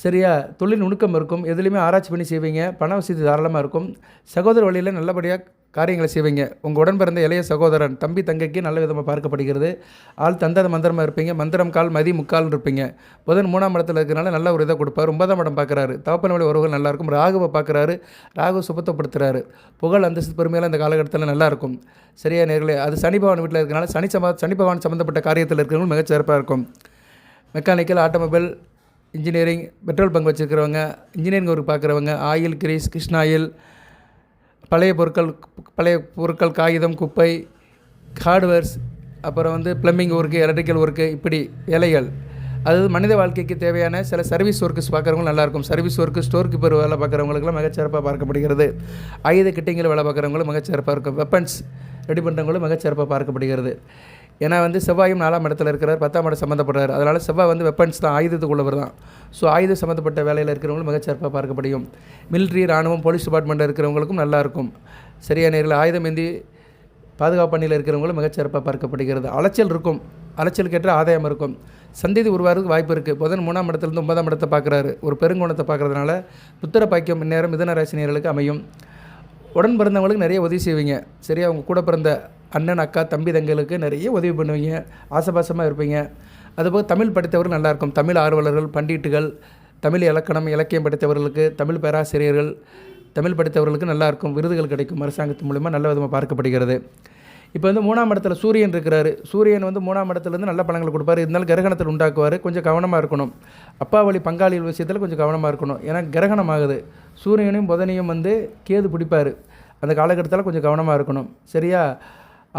சரியா? தொழில் நுணுக்கம் இருக்கும். எதுலேயுமே ஆராய்ச்சி பண்ணி செய்வீங்க. பண வசதி தாராளமாக இருக்கும். சகோதர வழியில் நல்லபடியாக காரியங்களை செய்வீங்க. உங்கள் உடன் பிறந்த இளைய சகோதரன் தம்பி தங்கைக்கு நல்ல விதமாக பார்க்கப்படுகிறது. ஆள் தந்தத மந்திரமாக இருப்பீங்க. மந்திரம் கால் மதி முக்கால்னு இருப்பீங்க. புதன் மூணாம் இடத்துல இருக்கிறனால நல்ல ஒரு இதை கொடுப்பார். ஒன்பதாம் இடம் பார்க்குறாரு. தவப்பன வழி உறவுகள் நல்லா இருக்கும். ராகுவை பார்க்குறாரு. ராகு சுபத்தப்படுத்துகிறாரு புகழ் அந்தஸ்து பெருமையெல்லாம் இந்த காலகட்டத்தில் நல்லாயிருக்கும் சரியா நேர்களே? அது சனி பகவான் வீட்டில் இருக்கிறனால சனி சம சனி பகவான் சம்மந்தப்பட்ட காரியத்தில் இருக்கிறவங்களும் மிகச்சிறப்பாக இருக்கும். Mechanical automobile engineering petrol bunk வச்சுருக்கிறவங்க engineering work பார்க்குறவங்க ஆயில் கிரீஸ் கிருஷ்ணா ஆயில் பழைய பொருட்கள் பழைய பொருட்கள் காகிதம் குப்பை ஹார்ட்வேர்ஸ் அப்புறம் வந்து ப்ளம்பிங் ஒர்க்கு எலக்ட்ரிக்கல் ஒர்க்கு இப்படி வேலைகள். அது மனித வாழ்க்கைக்கு தேவையான சில சர்வீஸ் ஒர்க்ஸ் பார்க்குறவங்களும் நல்லாயிருக்கும் சர்வீஸ் ஒர்க்கு ஸ்டோர் கீப்பர் வேலை பார்க்குறவங்களுக்குலாம் மிகச்சிறப்பாக பார்க்கப்படுகிறது. ஆயுத கிட்டிங்கில் வேலை பார்க்குறவங்களும் மிகச்சிறப்பாக இருக்கும். வெப்பன்ஸ் ரெடி பண்ணுறவங்களும் மிகச்சிறப்பாக பார்க்கப்படுகிறது. ஏன்னா வந்து செவ்வாயும் நாலாம் இடத்துல இருக்கிறார் பத்தாம் இடம் சம்மந்தப்படுறார் அதனால் செவ்வாய் வந்து வெப்பன்ஸ் தான் ஆயுதத்துக்குள்ளவர் தான். ஸோ ஆயுத சம்மந்தப்பட்ட வேலையில் இருக்கிறவங்களும் மிகச்சிறப்பாக பார்க்கப்படியும். மிலிட்ரி ராணுவம் போலீஸ் டிபார்ட்மெண்ட்டில் இருக்கிறவங்களுக்கும் நல்லா இருக்கும். சரியா நேரில் ஆயுதம் ஏந்தி பாதுகாப்பு பணியில் இருக்கிறவங்களும் மிகச்சிறப்பாக பார்க்கப்படுகிறது. அலைச்சல் இருக்கும். அலைச்சலுக்கேற்ற ஆதாயம் இருக்கும். சந்ததி உருவாகிறதுக்கு வாய்ப்பு இருக்குது புதன் மூணாம் இடத்துலேருந்து ஒன்பதாம் இடத்தை பார்க்குறாரு. ஒரு பெருங்கோணத்தை பார்க்குறதுனால புத்திர பாக்கியம் இந்நேரம் மிதன ராசினியர்களுக்கு அமையும். உடன் பிறந்தவங்களுக்கு நிறைய உதவி செய்வீங்க. சரியா அவங்க கூட பிறந்த அண்ணன் அக்கா தம்பி தங்களுக்கு நிறைய உதவி பண்ணுவீங்க ஆசபாசமாக இருப்பீங்க. அதுபோக தமிழ் படித்தவர்கள் நல்லாயிருக்கும். தமிழ் ஆர்வலர்கள் பண்டிட்டுகள் தமிழ் இலக்கணம் இலக்கியம் படித்தவர்களுக்கு தமிழ் பேராசிரியர்கள் தமிழ் படித்தவர்களுக்கு நல்லாயிருக்கும். விருதுகள் கிடைக்கும். அரசாங்கத்தின் மூலிமா நல்ல விதமாக பார்க்கப்படுகிறது. இப்போ வந்து மூணாம் இடத்துல சூரியன் இருக்கிறாரு. சூரியன் வந்து மூணாம் இடத்துலேருந்து நல்ல பலன்களை கொடுப்பாரு. இருந்தாலும் கிரகணத்தில் உண்டாக்குவார். கொஞ்சம் கவனமாக இருக்கணும். அப்பா வழி பங்காளிகள் விஷயத்தில் கொஞ்சம் கவனமாக இருக்கணும். ஏன்னா கிரகணம் ஆகுது. சூரியனையும் புதனையும் வந்து கேது பிடிப்பார். அந்த காலகட்டத்தில் கொஞ்சம் கவனமாக இருக்கணும். சரியா?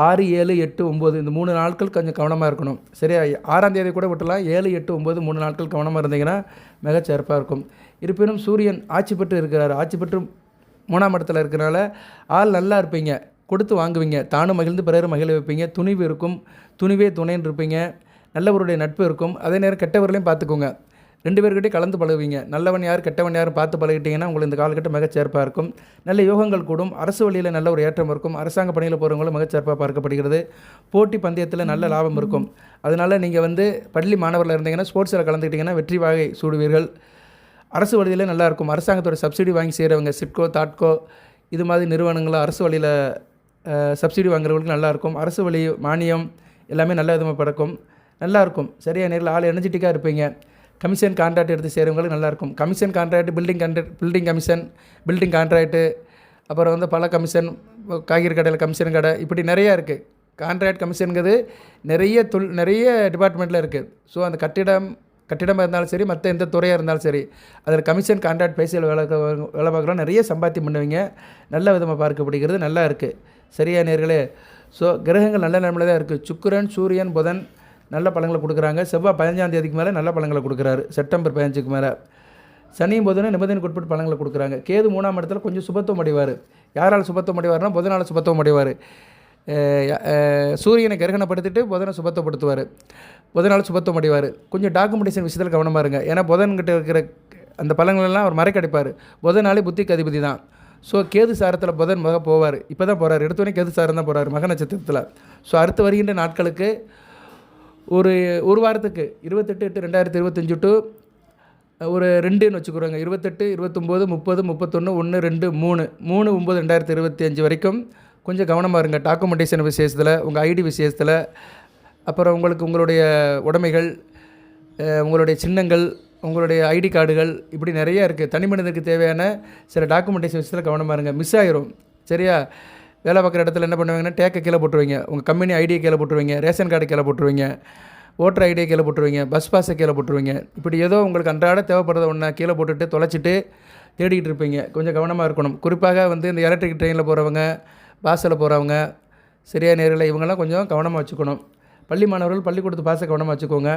ஆறு ஏழு எட்டு ஒம்பது இந்த மூணு நாட்கள் கொஞ்சம் கவனமாக இருக்கணும். சரியா? ஆறாம் தேதி கூட விட்டலாம் ஏழு எட்டு ஒம்பது மூணு நாட்கள் கவனமாக இருந்தீங்கன்னா மிகச்சிறப்பாக இருக்கும். இருப்பினும் சூரியன் ஆட்சி பெற்று இருக்கிறார். ஆட்சி பெற்று மூணாம் இடத்துல இருக்கிறனால ஆள் நல்லா இருப்பீங்க. கொடுத்து வாங்குவீங்க. தானும் மகிழ்ந்து பிறரும் மகிழ வைப்பீங்க. துணிவு இருக்கும். துணிவே துணைன்னு இருப்பீங்க. நல்லவருடைய நட்பு இருக்கும். அதே நேரம் கெட்டவர்களையும் பார்த்துக்கோங்க. ரெண்டு பேர்கிட்டையும் கலந்து பழகுவீங்க. நல்லவன் யார் கெட்டவன் யார் பார்த்து பழகிட்டீங்கன்னா உங்களுக்கு இந்த காலகட்டம் மிகச்சிறப்பாக இருக்கும். நல்ல யோகங்கள் கூடும். அரசு வழியில் நல்ல ஒரு ஏற்றம் இருக்கும். அரசாங்க பணியில் போகிறவங்களும் மிகச்சிறப்பாக பார்க்கப்படுகிறது. போட்டி பந்தயத்தில் நல்ல லாபம் இருக்கும். அதனால் நீங்கள் வந்து பள்ளி மாணவர்கள் இருந்தீங்கன்னா ஸ்போர்ட்ஸில் கலந்துக்கிட்டிங்கன்னா வெற்றி வாகை சூடுவீர்கள். அரசு வழியில் நல்லா இருக்கும். அரசாங்கத்தோட சப்சிடி வாங்கி செய்கிறவங்க சிட்கோ தாட்கோ இது மாதிரி நிறுவனங்களும் அரசு வழியில் சப்சிடி வாங்குறவங்களுக்கு நல்லாயிருக்கும் அரசு வழி மானியம் எல்லாமே நல்ல விதமாக பறக்கும். நல்லாயிருக்கும் சரியா நேரில் ஆள் எனர்ஜெட்டிக்காக இருப்பீங்க. கமிஷன் கான்ட்ராக்ட் எடுத்து செய்கிறவங்களுக்கு நல்லாயிருக்கும். Commission contract building contract building commission building contract அப்புறம் வந்து பல கமிஷன் காய்கறி கடையில் கமிஷன் கடை இப்படி நிறையா இருக்குது கான்ட்ராக்ட் கமிஷனுங்கிறது நிறைய தொல் நிறைய டிபார்ட்மெண்ட்டில் இருக்குது ஸோ அந்த கட்டிடம் கட்டிடமாக இருந்தாலும் சரி மற்ற எந்த துறையாக இருந்தாலும் சரி அதில் கமிஷன் கான்ட்ராக்ட் பேசியல் வேலை வேலை பார்க்குறோம் நிறைய சம்பாத்தியம் பண்ணுவீங்க. நல்ல விதமாக பார்க்கப்படுகிறது நல்லா இருக்குது சரியா நேர்களே? ஸோ கிரகங்கள் நல்ல நிலமையில தான் இருக்குது சுக்கிரன் சூரியன் புதன் நல்ல பழங்களை கொடுக்குறாங்க. செவ்வாய் பதினஞ்சாம் தேதிக்கு மேலே நல்ல பழங்களை கொடுக்குறாரு. செப்டம்பர் பதினஞ்சுக்கு மேலே. சனியும் புதனும் நிபந்தனைக்கு உட்பட்டு பழங்களை கொடுக்குறாங்க. கேது மூணாம் இடத்துல கொஞ்சம் சுபத்துவம் அடைவார். யாரால் சுபத்துவம் அடைவார்னா புதனால் சுபத்துவம் அடைவார். சூரியனை கிரகணப்படுத்திட்டு புதனை சுபத்தப்படுத்துவார் புதனால் சுபத்துவம் அடைவார். கொஞ்சம் டாக்குமெண்டேஷன் விஷயத்தில் கவனமாக இருங்க. ஏன்னா புதன்கிட்ட இருக்கிற அந்த பழங்களெல்லாம் அவர் மறைக்கடிப்பார். புதனாலே புத்திக்கு அதிபதி தான் ஸோ கேது சாரத்தில் புதன் மக போவார். இப்போ தான் போகிறார் எடுத்தோடனே கேது சாரம் தான் போகிறார் மக நட்சத்திரத்தில். ஸோ அடுத்து வருகின்ற நாட்களுக்கு ஒரு ஒரு வாரத்துக்கு இருபத்தெட்டு எட்டு ரெண்டாயிரத்தி இருபத்தஞ்சு டு ஒரு ரெண்டுன்னு வச்சுக்கிறோங்க இருபத்தெட்டு இருபத்தொம்போது முப்பது முப்பத்தொன்று ஒன்று ரெண்டு மூணு. மூணு ஒம்பது ரெண்டாயிரத்தி இருபத்தி அஞ்சு வரைக்கும் கொஞ்சம் கவனமாக இருங்க. டாக்குமெண்டேஷன் விஷயத்தில் உங்கள் ஐடி விஷயத்தில் அப்புறம் உங்களுக்கு உங்களுடைய உடைமைகள் உங்களுடைய சின்னங்கள் உங்களுடைய ஐடி கார்டுகள் இப்படி நிறையா இருக்குது தனி மனிதனுக்கு தேவையான சில டாக்குமெண்டேஷன் விஷயத்தில் கவனமாக இருங்க. மிஸ் ஆயிரும். சரியா? வேலை பார்க்குற இடத்துல என்ன பண்ணுவாங்கன்னா டேக்கை கீழே போட்டுருவீங்க. உங்கள் கம்பெனி ஐடியை கீழே போட்டுருவீங்க. ரேஷன் கார்டு கீழே போட்டுருவீங்க. ஓட்டர் ஐடியை கீழே போட்டுருவீங்க. பஸ் பாஸை கீழே போட்டுருவீங்க. இப்படி ஏதோ உங்களுக்கு அன்றாட தேவைப்படுறத ஒன்றை கீழே போட்டுட்டு தொலைச்சிட்டு தேடிக்கிட்டு இருப்பீங்க. கொஞ்சம் கவனமாக இருக்கணும். குறிப்பாக வந்து இந்த எலக்ட்ரிக் ட்ரெயினில் போகிறவங்க பாஸில் போகிறவங்க சரியான நேரில் இவங்கெல்லாம் கொஞ்சம் கவனமாக வச்சுக்கணும். பள்ளி மாணவர்கள் பள்ளிக்கூடத்து பாசை கவனமாக வச்சுக்கோங்க.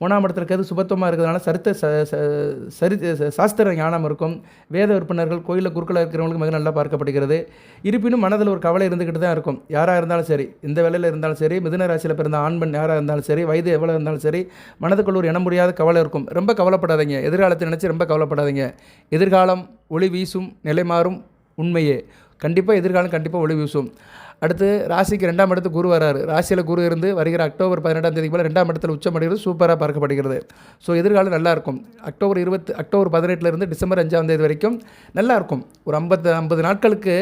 ஒன்றாம் இடத்துல இருக்கிறது சுபத்துவமாக இருக்கிறதுனால சரித்த ச ச- சரி சாஸ்திர ஞானம் இருக்கும். வேத விற்பனர்கள் கோயிலில் குறுக்களை இருக்கிறவங்களுக்கு மிக நல்லா பார்க்கப்படுகிறது இருப்பினும் மனதில் ஒரு கவலை இருந்துக்கிட்டு தான் இருக்கும். யாராக இருந்தாலும் சரி இந்த வேலையில் இருந்தாலும் சரி மிதுன ராசியில் பிறந்த ஆண் பெண் யாராக இருந்தாலும் சரி வயது எவ்வளோ இருந்தாலும் சரி மனதுக்குள்ள ஒரு இனம் முடியாத கவலை இருக்கும். ரொம்ப கவலைப்படாதீங்க. எதிர்காலத்தை நினச்சி ரொம்ப கவலைப்படாதீங்க. எதிர்காலம் ஒளி வீசும் நிலை மாறும் உண்மையே. கண்டிப்பாக எதிர்காலம் கண்டிப்பாக ஒளி வீசும். அடுத்து ராசிக்கு ரெண்டாம் இடத்து குரு வராரு. ராசியில் குரு இருந்து வருகிற அக்டோபர் பதினெட்டாம் தேதிக்கு மேலே ரெண்டாம் இடத்துல உச்சமடைகிறது சூப்பராக பார்க்கப்படுகிறது. ஸோ எதிர்காலம் நல்லா இருக்கும். அக்டோபர் இருபத்து அக்டோபர் பதினெட்டுலேருந்து டிசம்பர் அஞ்சாம் தேதி வரைக்கும் நல்லாயிருக்கும் ஒரு ஐம்பத்து ஐம்பது நாட்களுக்கு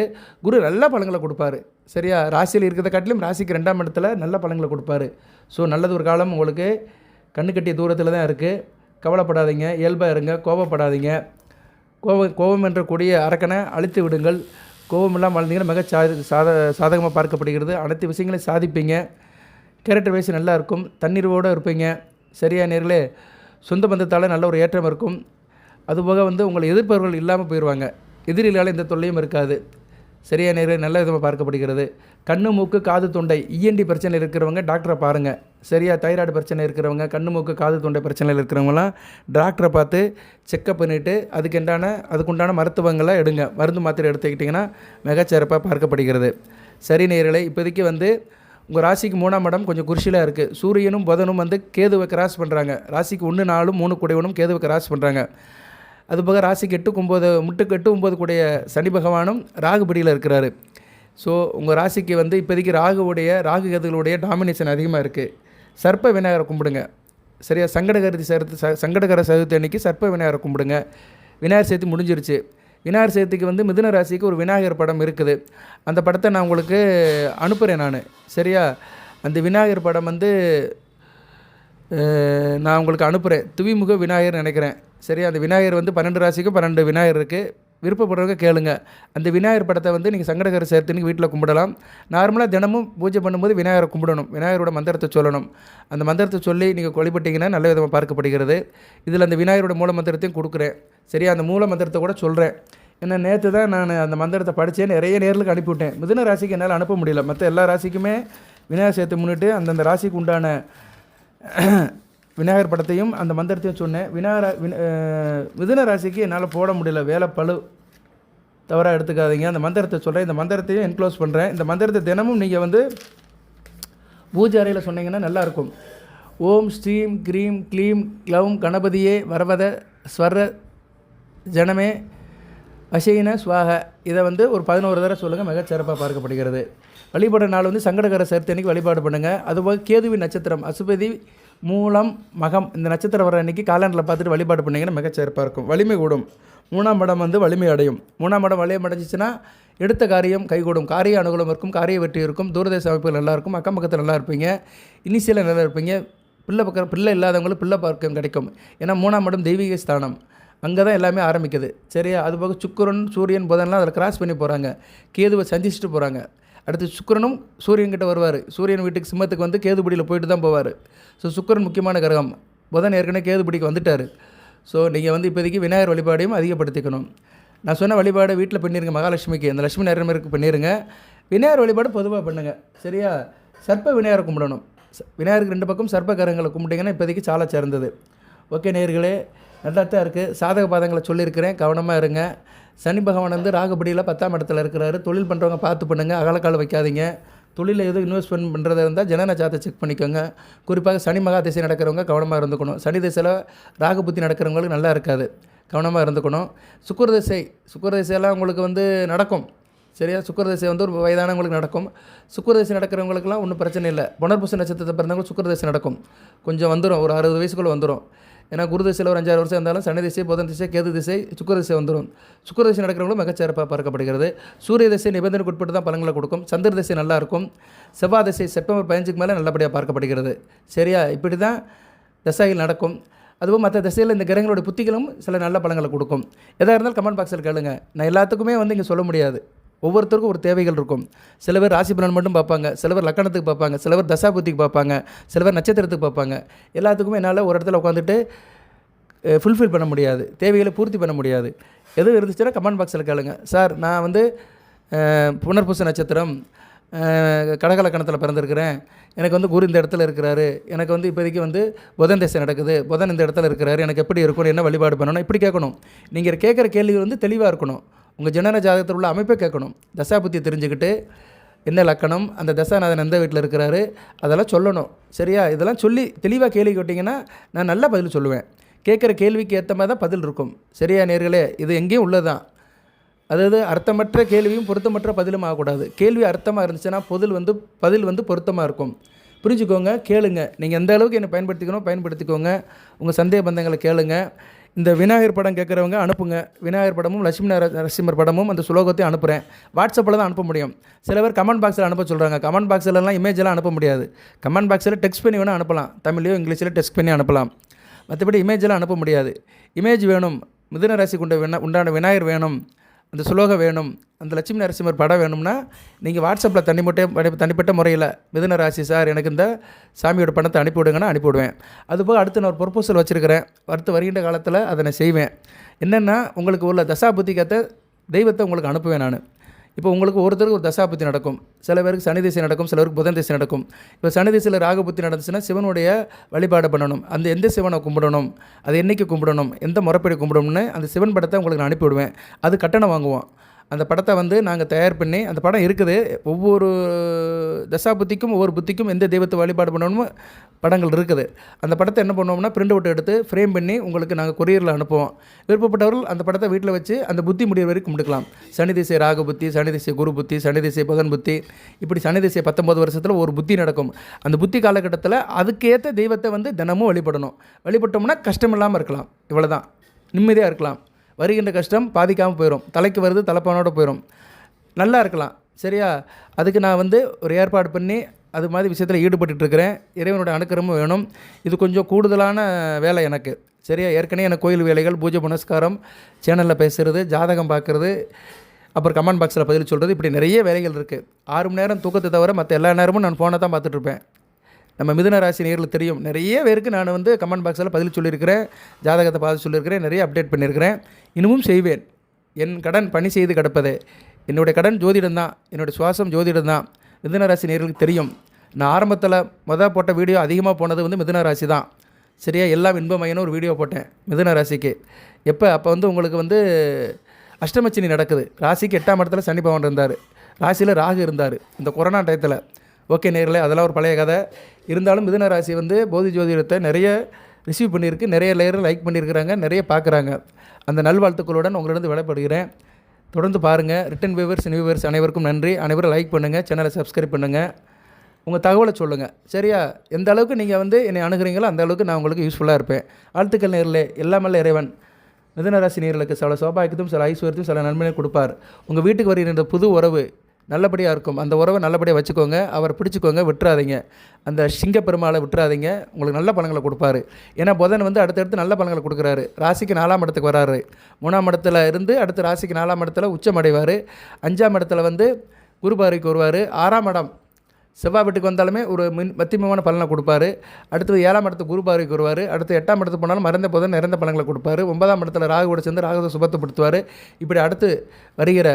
குரு நல்ல பழங்களை கொடுப்பாரு. சரியா? ராசியில் இருக்கிறத காட்டிலும் ராசிக்கு ரெண்டாம் இடத்துல நல்ல பழங்களை கொடுப்பாரு. ஸோ நல்லது ஒரு காலம் உங்களுக்கு கண்ணு கட்டிய தூரத்தில் தான் இருக்குது கவலைப்படாதீங்க. இயல்பாக இருங்க. கோபப்படாதீங்க. கோபம் கோபம் என்ற கொடிய அரக்கனை அழித்து விடுங்கள். கோபம் வாழ்ந்தீங்கன்னா மிக சா சாத சாதகமாக பார்க்கப்படுகிறது. அனைத்து விஷயங்களையும் சாதிப்பீங்க. கேரக்டர் வைஸ் நல்லா இருக்கும். தண்ணீர்வோடு இருப்பீங்க. சரியா நேர்களே சொந்த பந்தத்தால் நல்ல ஒரு ஏற்றம் இருக்கும். அதுபோக வந்து உங்களை எதிர்ப்பவர்கள் இல்லாமல் போயிடுவாங்க எதிரிகளால் எந்த தொல்லையும் இருக்காது. சரியா நேரில் நல்ல விதமாக பார்க்கப்படுகிறது. கண்ணு மூக்கு காது தொண்டை. இஎன்டி பிரச்சனை இருக்கிறவங்க டாக்டரை பாருங்கள் சரியா? தைராய்டு பிரச்சனை இருக்கிறவங்க கண்ணு மூக்கு காது தொண்டை பிரச்சனையில் இருக்கிறவங்களாம் டாக்டரை பார்த்து செக்கப் பண்ணிவிட்டு அதுக்குண்டான அதுக்குண்டான மருத்துவங்களை எடுங்க. மருந்து மாத்திரை எடுத்துக்கிட்டிங்கன்னா மிகச்சிறப்பாக பார்க்கப்படுகிறது. சரி நேயர்களே இப்போதைக்கு வந்து உங்கள் ராசிக்கு மூணாம் இடம் கொஞ்சம் குருஷிலாக இருக்குது சூரியனும் புதனும் வந்து கேதுவை கிராஸ் பண்ணுறாங்க ராசிக்கு ஒன்று நாலும் மூணு குடைவனும் கேதுவை கிராஸ் பண்ணுறாங்க அதுபோக ராசிக்கு எட்டுக்கு ஒம்பது முட்டுக்கு எட்டு ஒம்பது கூடிய சனி பகவானும் ராகுபடியில் இருக்கிறாரு. ஸோ உங்கள் ராசிக்கு வந்து இப்போதைக்கு ராகுவுடைய ராகு கேதுகளுடைய டாமினேஷன் அதிகமாக இருக்குது சர்ப்ப விநாயகரை கும்பிடுங்க. சரியா? சங்கடகரதி சேர்த்து ச சங்கடகர சதுர்த்தி அன்னைக்கு சர்ப்ப விநாயகரை கும்பிடுங்க. விநாயகர் சதுர்த்தி முடிஞ்சிருச்சு. விநாயகர் சதுர்த்திக்கு வந்து மிதுன ராசிக்கு ஒரு விநாயகர் படம் இருக்குது. அந்த படத்தை நான் உங்களுக்கு அனுப்புகிறேன் நான். சரியா? அந்த விநாயகர் படம் வந்து நான் உங்களுக்கு அனுப்புகிறேன் துவிமுக விநாயகர் நினைக்கிறேன். சரியா? அந்த விநாயகர் வந்து பன்னெண்டு ராசிக்கும் பன்னெண்டு விநாயகர் இருக்குது விருப்பப்படுறவங்க கேளுங்க. அந்த விநாயகர் படத்தை வந்து நீங்கள் சங்கடகர சேர்த்துன்னு வீட்டில் கும்பிடலாம். நார்மலாக தினமும் பூஜை பண்ணும்போது விநாயகரை கும்பிடணும். விநாயகரோட மந்திரத்தை சொல்லணும். அந்த மந்திரத்தை சொல்லி நீங்கள் கொழிப்பட்டிங்கன்னா நல்ல விதமாக பார்க்கப்படுகிறது. இதில் அந்த விநாயகரோட மூல மந்திரத்தையும் கொடுக்குறேன். சரியா? அந்த மூல மந்திரத்தை கூட சொல்கிறேன் ஏன்னா நேற்று தான் நான் அந்த மந்திரத்தை படித்தேன் நிறைய நேர்களுக்கு அனுப்பிவிட்டேன். மிதுன ராசிக்கு என்னால் அனுப்ப முடியல. மற்ற எல்லா ராசிக்குமே விநாயகர் சேர்த்து முன்னிட்டு அந்தந்த ராசிக்கு உண்டான விநாயகர் படத்தையும் அந்த மந்திரத்தையும் சொன்னேன். விநாயகர் வின மிதுன ராசிக்கு என்னால் போட முடியல. வேலை பளு. தவறாக எடுத்துக்காதீங்க. அந்த மந்திரத்தை சொல்கிறேன் இந்த மந்திரத்தையும் என்க்ளோஸ் பண்ணுறேன் இந்த மந்திரத்தை தினமும் நீங்கள் வந்து பூஜை அறையில் சொன்னீங்கன்னா நல்லாயிருக்கும் ஓம் ஸ்ரீம் க்ரீம் க்ளீம் க்ளவும் கணபதியே வரவத ஸ்வர ஜனமே அசைன சுவாக. இதை வந்து ஒரு பதினோரு தடவை சொல்லுங்கள் மிகச்சிறப்பாக பார்க்கப்படுகிறது. வழிபாடு நாள் வந்து சங்கடகர சேர்த்தனைக்கு வழிபாடு பண்ணுங்கள் அதுபோல் கேதுவின் நட்சத்திரம் அசுபதி மூலம் மகம் இந்த நட்சத்திரம் வர அன்னைக்கு காலண்டரில் பார்த்துட்டு வழிபாடு பண்ணிங்கன்னா மிகச் சிறப்பாக இருக்கும். வலிமை கூடும். மூணாம் இடம் வந்து வலிமை அடையும். மூணாம் இடம் வலிமை அடைஞ்சிச்சுன்னா எடுத்த காரியம் கைகூடும். காரிய அனுகூலம் இருக்கும் காரிய வெற்றி இருக்கும் தூரதேச அமைப்புகள் நல்லா இருக்கும் அக்கம் பக்கத்தில் நல்லா இருப்பீங்க இனிஷியலில் நல்லா இருப்பீங்க. பிள்ளை பக்கம் பிள்ளை இல்லாதவங்களுக்கு பிள்ளை பார்க்கம் கிடைக்கும். ஏன்னா மூணாம் இடம் தெய்வீக ஸ்தானம். அங்கே தான் எல்லாமே ஆரம்பிக்குது. சரியா? அதுபோக சுக்கிரன் சூரியன் புதன்லாம் அதில் கிராஸ் பண்ணி போகிறாங்க கேதுவை சந்திச்சுட்டு போகிறாங்க அடுத்து சுக்கிரனும் சூரியன்கிட்ட வருவார். சூரியன் வீட்டுக்கு சிம்மத்துக்கு வந்து கேதுபடியில் போயிட்டு தான் போவார். ஸோ சுக்கிரன் முக்கியமான கிரகம். புதன் ஏற்கனவே கேதுபடிக்கு வந்துட்டார். ஸோ நீங்கள் வந்து இப்போதைக்கு விநாயகர் வழிபாடையும் அதிகப்படுத்திக்கணும். நான் சொன்ன வழிபாடு வீட்டில் பண்ணிருங்க மகாலட்சுமிக்கு. அந்த லட்சுமி நேரமருக்கு பண்ணிடுங்க விநாயகர் வழிபாடு பொதுவாக பண்ணுங்கள் சரியா? சர்ப்ப விநாயகர் கும்பிடணும். விநாயகருக்கு ரெண்டு பக்கம் சர்ப்ப கரங்களை கும்பிட்டிங்கன்னா இப்போதைக்கு சாலை சிறந்தது. ஓகே நேர்களே நல்லா தான் இருக்குது சாதக பாதங்களை சொல்லியிருக்கிறேன். கவனமாக இருங்க. சனி பகவான் வந்து ராகுபடியில் பத்தாம் இடத்துல இருக்கிறாரு. தொழில் பண்ணுறவங்க பார்த்து பண்ணுங்கள் அகலக்கால் வைக்காதீங்க. தொழிலில் எதுவும் இன்வெஸ்ட்மெண்ட் பண்ணுறதா இருந்தால் ஜனன ஜாத்தை செக் பண்ணிக்கோங்க. குறிப்பாக சனி மகா திசை நடக்கிறவங்க கவனமாக இருந்துக்கணும். சனி திசையில் ராகு புத்தி நடக்கிறவங்களுக்கு நல்லா இருக்காது. கவனமாக இருந்துக்கணும். சுக்கர திசை சுக்கர திசையெல்லாம் உங்களுக்கு வந்து நடக்கும். சரியா? சுக்கிர திசை வந்து ஒரு வயதானவங்களுக்கு நடக்கும். சுக்கிர திசை நடக்கிறவங்களுக்குலாம் ஒன்றும் பிரச்சனை இல்லை. புனர்பூச நட்சத்திரத்தை பிறந்தவங்களுக்கு சுக்கர திசை நடக்கும். கொஞ்சம் வந்துடும் ஒரு அறுபது வயசுக்குள்ளே வந்துடும் ஏன்னா குரு திசையில் ஒரு அஞ்சாறு வருஷம் இருந்தாலும் சனி திசை புதன் திசை கேது திசை சுக்கர திசை வந்துடும் சுக்கர திசை நடக்கிறவங்களும் மிகச்சிறப்பாக பார்க்கப்படுகிறது. சூரிய திசை நிபந்தனைக்கு உட்பட்டு தான் பலங்களை கொடுக்கும். சந்திர திசை நல்லா இருக்கும். செவ்வாய் திசை செப்டம்பர் பதினஞ்சுக்கு மேலே நல்லபடியாக பார்க்கப்படுகிறது. சரியா? இப்படி தான் தசைகள் நடக்கும். அதுவும் மற்ற திசையில் இந்த கிரகங்களோட புத்திகளும் சில நல்ல பழங்களை கொடுக்கும். எதாக இருந்தாலும் கமெண்ட் பாக்ஸில் கேளுங்க. நான் எல்லாத்துக்குமே வந்து இங்கே சொல்ல முடியாது. ஒவ்வொருத்தருக்கும் ஒரு தேவைகள் இருக்கும். சில பேர் ராசி பலன் மட்டும் பார்ப்பாங்க. சில பேர் லக்கணத்துக்கு பார்ப்பாங்க. சில பேர் தசாபுத்திக்கு பார்ப்பாங்க. சில பேர் நட்சத்திரத்துக்கு பார்ப்பாங்க. எல்லாத்துக்குமே என்னால் ஒரு இடத்துல உட்காந்துட்டு ஃபுல்ஃபில் பண்ண முடியாது. தேவைகளை பூர்த்தி பண்ண முடியாது. எதுவும் இருந்துச்சுன்னா கமெண்ட் பாக்ஸில் கேளுங்க. சார் நான் வந்து புனர்பூச நட்சத்திரம் கடகலக்கணத்தில் பிறந்திருக்கிறேன். எனக்கு வந்து குரு இந்த இடத்துல இருக்கிறாரு. எனக்கு வந்து இப்போதைக்கு வந்து புதன் திசை நடக்குது. புதன் இந்த இடத்துல இருக்கிறாரு. எனக்கு எப்படி இருக்கணும் என்ன வழிபாடு பண்ணணும்? இப்படி கேட்கணும். நீங்கள் கேட்குற கேள்வி வந்து தெளிவாக இருக்கணும். உங்கள் ஜனன ஜாதகத்தில் உள்ள அமைப்பை கேட்கணும். தசாபுத்தி தெரிஞ்சுக்கிட்டு என்ன லக்கணம் அந்த தசாநாதன் எந்த வீட்டில் இருக்கிறாரு அதெல்லாம் சொல்லணும். சரியா? இதெல்லாம் சொல்லி தெளிவாக கேள்வி கேட்டிங்கன்னா நான் நல்ல பதில் சொல்லுவேன். கேட்குற கேள்விக்கு ஏற்ற மாதிரி தான் பதில் இருக்கும். சரியா நேர்களே? இது எங்கேயும் உள்ளதான் அதாவது அர்த்தமற்ற கேள்வியும் பொருத்தமற்ற பதிலும் ஆகக்கூடாது. கேள்வி அர்த்தமாக இருந்துச்சுன்னா பதில் வந்து பதில் வந்து பொருத்தமாக இருக்கும். புரிஞ்சுக்கோங்க கேளுங்க. நீங்கள் எந்த அளவுக்கு என்னை பயன்படுத்திக்கணும் பயன்படுத்திக்கோங்க. உங்கள் சந்தேக பந்தங்களை கேளுங்கள் இந்த விநாயகர் படம் கேட்குறவங்க அனுப்புங்க. விநாயகர் படமும் லட்சுமி நரசிம்மர் படமும் அந்த சுலோகத்தையும் அனுப்புகிறேன் வாட்ஸ்அப்பில் தான் அனுப்ப முடியும். சில பேர் கமெண்ட் பாக்ஸில் அனுப்ப சொல்கிறாங்க கமெண்ட் பாக்ஸ்லலாம் இமேஜெல்லாம் அனுப்ப முடியாது. கமெண்ட் பாக்ஸில் டெக்ஸ்ட் பண்ணி வேணால் அனுப்பலாம். தமிழ்லையோ இங்கிலீஷில் டெக்ஸ்ட் பண்ணி அனுப்பலாம். மற்றபடி இமேஜெல்லாம் அனுப்ப முடியாது. இமேஜ் வேணும். மிதுன ராசி கொண்ட வினா உண்டான விநாயகர் வேணும். அந்த சுலோகம் வேணும் அந்த லட்சுமி நரசிம்மர் படம் வேணும்னா நீங்கள் வாட்ஸ்அப்பில் தனிப்பட்ட தனிப்பட்ட முறையில் மிதுன ராசி சார் எனக்கு இந்த சாமியோட பணத்தை அனுப்பிவிடுங்கன்னு அனுப்பிவிடுவேன் அதுபோக அடுத்து நான் ஒரு ப்ரொப்போசல் வச்சுருக்கிறேன். அடுத்து வருகின்ற காலத்தில் அதை நான் செய்வேன். என்னென்னா உங்களுக்கு உள்ள தசா புத்திகத்தை தெய்வத்தை உங்களுக்கு அனுப்புவேன் நான். இப்போ உங்களுக்கு ஒருத்தருக்கு ஒரு தசாபுத்தி நடக்கும். சில பேருக்கு சனி திசை நடக்கும் சில பேருக்கு புதன் திசை நடக்கும். இப்போ சனி திசையில் ராகபுத்தி நடந்துச்சுன்னா சிவனுடைய வழிபாடு பண்ணணும். அந்த எந்த சிவனை கும்பிடணும் அது என்றைக்கு கும்பிடணும் எந்த முறைப்படி கும்பிடணும்னு அந்த சிவன் படத்தை உங்களுக்கு நான் அனுப்பிவிடுவேன் அது கட்டணம் வாங்குவோம் அந்த படத்தை வந்து நாங்கள் தயார் பண்ணி அந்த படம் இருக்குது. ஒவ்வொரு தசா புத்திக்கும் ஒவ்வொரு புத்திக்கும் எந்த தெய்வத்தை வழிபாடு பண்ணணுமோ படங்கள் இருக்குது. அந்த படத்தை என்ன பண்ணுவோம்னா பிரிண்ட் அவுட் எடுத்து ஃப்ரேம் பண்ணி உங்களுக்கு நாங்கள் கொரியரில் அனுப்புவோம். விருப்பப்பட்டவர்கள் அந்த படத்தை வீட்டில் வச்சு அந்த புத்தி முடிவு வரைக்கும் கும்பிட்டுக்கலாம். சனி திசை ராக புத்தி சனி திசை குரு புத்தி சனி திசை புதன் புத்தி இப்படி சனி திசை பத்தொம்பது வருஷத்தில் ஒரு புத்தி நடக்கும். அந்த புத்தி காலகட்டத்தில் அதுக்கேற்ற தெய்வத்தை வந்து தினமும் வழிபடணும். வழிபட்டோம்னா கஷ்டம் இல்லாமல் இருக்கலாம். இவ்வளோதான் நிம்மதியாக இருக்கலாம். வருகின்ற கஷ்டம் பாதிக்காமல் போயிடும் தலைக்கு வருது தலைப்பானோட போயிடும் நல்லா இருக்கலாம். சரியா? அதுக்கு நான் வந்து ஒரு ஏற்பாடு பண்ணி அது மாதிரி விஷயத்தில் ஈடுபட்டுட்டு இருக்கிறேன் இறைவனுடைய அனுக்கிரமும் வேணும். இது கொஞ்சம் கூடுதலான வேலை எனக்கு. சரியா? ஏற்கனவே எனக்கு கோயில் வேலைகள் பூஜை புனஸ்காரம் சேனலில் பேசுகிறது ஜாதகம் பார்க்குறது அப்புறம் கமெண்ட் பாக்ஸில் பதில் சொல்கிறது இப்படி நிறைய வேலைகள் இருக்குது ஆறு மணி நேரம் தூக்கத்தை தவிர மற்ற எல்லா நேரமும் நான் ஃபோனை தான் பார்த்துட்ருப்பேன் நம்ம மிதுன ராசி நேரில் தெரியும். நிறைய பேருக்கு நான் வந்து கமெண்ட் பாக்ஸில் பதில் சொல்லியிருக்கிறேன் ஜாதகத்தை பார்த்து சொல்லியிருக்கிறேன் நிறைய அப்டேட் பண்ணியிருக்கிறேன். இன்னமும் செய்வேன். என் கடன் பணி செய்து கிடப்பது. என்னுடைய கடன் ஜோதிடம் தான் என்னுடைய சுவாசம் ஜோதிடம் தான் மிதுன ராசி நேர்களுக்கு தெரியும். நான் ஆரம்பத்தில் மொதல் போட்ட வீடியோ அதிகமாக போனது வந்து மிதுன ராசி தான். சரியா? எல்லாம் இன்பமயன்னு ஒரு வீடியோ போட்டேன் மிதுன ராசிக்கு. எப்போ? அப்போ வந்து உங்களுக்கு வந்து அஷ்டமச்சினி நடக்குது. ராசிக்கு எட்டாம் இடத்துல சனி பகவான் இருந்தார். ராசியில் ராகு இருந்தார். இந்த கொரோனா டயத்தில். ஓகே நேரில். அதெல்லாம் ஒரு பழைய கதை. இருந்தாலும் மிதுன ராசி வந்து போதி ஜோதிடத்தை நிறைய ரிசீவ் பண்ணியிருக்கு. நிறைய லேயர் லைக் பண்ணியிருக்கிறாங்க. நிறைய பார்க்குறாங்க அந்த நல்வாழ்த்துக்களுடன் உங்களிடம் விடைபடுகிறேன் தொடர்ந்து பாருங்கள் ரிட்டன் வியூவர்ஸ் நியூவர்ஸ் அனைவருக்கும் நன்றி. அனைவரும் லைக் பண்ணுங்கள் சேனலை சப்ஸ்கிரைப் பண்ணுங்கள் உங்கள் தகவலை சொல்லுங்கள் சரியா? எந்த அளவுக்கு நீங்கள் வந்து என்னை அணுகுறீங்களோ அந்த அளவுக்கு நான் உங்களுக்கு யூஸ்ஃபுல்லாக இருப்பேன். வாழ்த்துக்கள் நேரில் எல்லாமல்ல இறைவன். மிதனராசி நேர்களுக்கு சில சோபாய்க்கத்தும் சில ஐஸ்வர்யத்தையும் சில நன்மையை கொடுப்பார். உங்கள் வீட்டுக்கு வருகின்ற புது உறவு நல்லபடியாக இருக்கும். அந்த உறவை நல்லபடியாக வச்சுக்கோங்க. அவரை பிடிச்சிக்கோங்க. விட்டுறாதீங்க. அந்த சிங்க பெருமாளை விட்டுறாதீங்க. உங்களுக்கு நல்ல பலங்களை கொடுப்பாரு. ஏன்னா புதன் வந்து அடுத்தடுத்து நல்ல பலங்களை கொடுக்குறாரு. ராசிக்கு நாலாம் இடத்துக்கு வராரு. மூணாம் இடத்துல இருந்து அடுத்து ராசிக்கு நாலாம் இடத்துல உச்சமடைவார் அஞ்சாம் இடத்துல வந்து குருபாரிக்கு வருவார். ஆறாம் இடம் செவ்வாய் வீட்டுக்கு வந்தாலுமே ஒரு மின் மத்தியமமான பலனை கொடுப்பாரு. அடுத்து ஏழாம் இடத்து குரு பார்வைக்கு வருவார். அடுத்து எட்டாம் இடத்துக்கு போனாலும் மறந்த போதும் நிறைந்த பலன்களை கொடுப்பாரு. ஒன்பதாம் இடத்துல ராகுவோட சேர்ந்து ராகுவை சுபத்தப்படுத்துவார். இப்படி அடுத்து வருகிற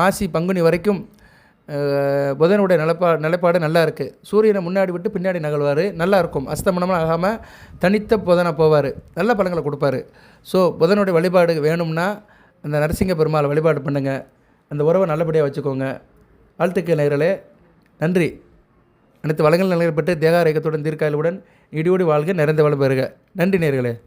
மாசி பங்குனி வரைக்கும் புதனுடைய நிலப்பா நிலைப்பாடு நல்லா இருக்குது சூரியனை முன்னாடி விட்டு பின்னாடி நகழ்வார் நல்லா இருக்கும். அஸ்தமனமாக ஆகாமல் தனித்த புதனை போவார். நல்ல பலன்களை கொடுப்பாரு. ஸோ புதனுடைய வழிபாடு வேணும்னா அந்த நரசிங்க பெருமாளை வழிபாடு பண்ணுங்கள் அந்த உறவை நல்லபடியாக வச்சுக்கோங்க. வாழ்த்துக்கள் நேயர்களே. நன்றி. அனைத்து வளங்கள் நிலைப்பட்டு தேகாரேகத்துடன் தீர்க்காயலுடன் இடியோடி வாழ்க நிறைந்த வளம் பெறுக. நன்றி நேர்களே.